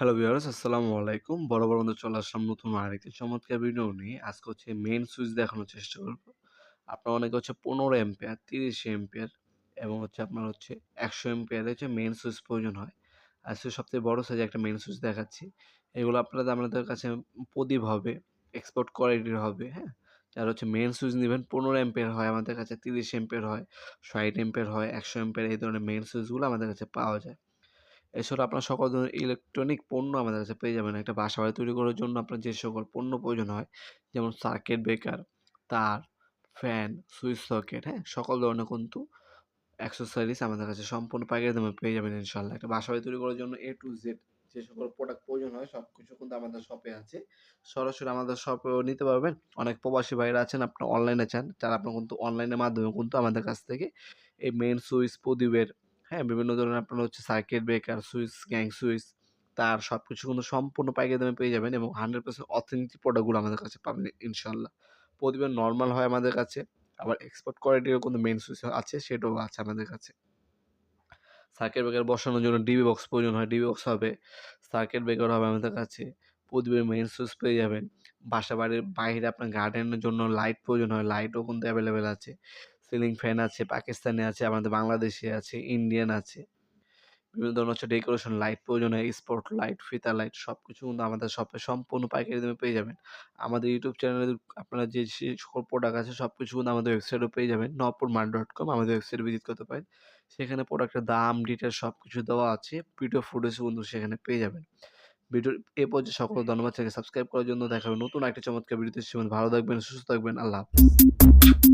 Hello viewers আসসালামু আলাইকুম বড় বড় বন্ধু চলে আসলাম নতুন আরেকটি চমৎকার ভিডিও নিয়ে। আজকে হচ্ছে মেন সুইচ দেখানোর চেষ্টা করব। আপনার অনেকে হচ্ছে পনেরো এম্পিয়ার তিরিশ এম্পিয়ার এবং হচ্ছে আপনার হচ্ছে একশো এম্পিয়ার হচ্ছে মেন সুইচ প্রয়োজন হয়। আজকে সবথেকে বড় সাইজে একটা মেন সুইচ দেখাচ্ছি। এগুলো আপনাদের আপনাদের কাছে প্রদীপ হবে এক্সপোর্ট কোয়ালিটির হবে হ্যাঁ? যারা হচ্ছে মেন সুইচ নেবেন, পনেরো এম্পিয়ার হয়, আমাদের কাছে তিরিশ এম্পিয়ার হয়, ষাট এম্পিয়ার হয়, একশো এম্পিয়ার এই ধরনের মেন সুইচগুলো আমাদের কাছে পাওয়া যায়। এছাড়া আপনার সকল ধরনের ইলেকট্রনিক পণ্য আমাদের কাছে পেয়ে যাবেন। একটা বাসা বাড়ি তৈরি করার জন্য আপনার যে সকল পণ্য প্রয়োজন হয়, যেমন সার্কিট ব্রেকার তার ফ্যান সুইচ সকেট হ্যাঁ? সকল ধরনের কিন্তু অ্যাক্সেসরিজ আমাদের কাছে সম্পূর্ণ পাইকারি দামে পেয়ে যাবেন ইনশাল্লাহ একটা বাসা বাড়ি তৈরি করার জন্য এ টু জেড যে সকল প্রোডাক্ট প্রয়োজন হয় সব কিছু কিন্তু আমাদের শপে আছে। সরাসরি আমাদের শপেও নিতে পারবেন। অনেক প্রবাসী ভাইরা আছেন, আপনার অনলাইনে চান। যারা আপনার কিন্তু অনলাইনের মাধ্যমে কিন্তু আমাদের কাছ থেকে এই মেন সুইচ প্রদীপের হ্যাঁ বিভিন্ন ধরনের আপনার হচ্ছে circuit breaker switch gang switch তার সব কিছু কিন্তু সম্পূর্ণ পাইকারি দামে পেয়ে যাবেন এবং হান্ড্রেড পার্সেন্ট অথেন্টিক প্রোডাক্টগুলো আমাদের কাছে পাবেন ইনশাল্লাহ প্রদীপের নর্মাল হয় আমাদের কাছে, আবার এক্সপোর্ট কোয়ালিটিরও কোনো মেন সুইচ আছে, সেটাও আছে আমাদের কাছে। সার্কিট ব্রেকার বসানোর জন্য ডিবি বক্স প্রয়োজন হয় ডিবি বক্স হবে সার্কিট ব্রেকার হবে আমাদের কাছে প্রদীপের মেন সুইচ পেয়ে যাবেন। বাসা বাড়ির বাইরে আপনার গার্ডেনের জন্য লাইট প্রয়োজন হয় লাইটও কিন্তু অ্যাভেলেবেল আছে। সিলিং ফ্যান আছে পাকিস্তানি আছে, আমাদের বাংলাদেশি আছে ইন্ডিয়ান আছে। বিভিন্ন ধরনের হচ্ছে ডেকোরেশন লাইট প্রয়োজন হয় স্পট লাইট ফিতা লাইট সব কিছু কিন্তু আমাদের শপে সম্পূর্ণ পাইকারি দামে পেয়ে যাবেন। আমাদের ইউটিউব চ্যানেলে আপনারা যে সকল প্রোডাক্ট আছে সব কিছু কিন্তু আমাদের ওয়েবসাইটেও পেয়ে যাবেন নপুর মার্ট ডট কম আমাদের ওয়েবসাইটে ভিজিট করতে পারেন। সেখানে প্রোডাক্টের দাম ডিটেল সব কিছু দেওয়া আছে ভিডিও ফুটেজও কিন্তু সেখানে পেয়ে যাবেন। ভিডিও, এ পর্যায়ে সকল ধন্যবাদ। সাবস্ক্রাইব করার জন্য দেখাবেন নতুন একটা চমৎকার ভিডিওতে ভালো থাকবেন, সুস্থ থাকবেন, আল্লাহ হাফিজ।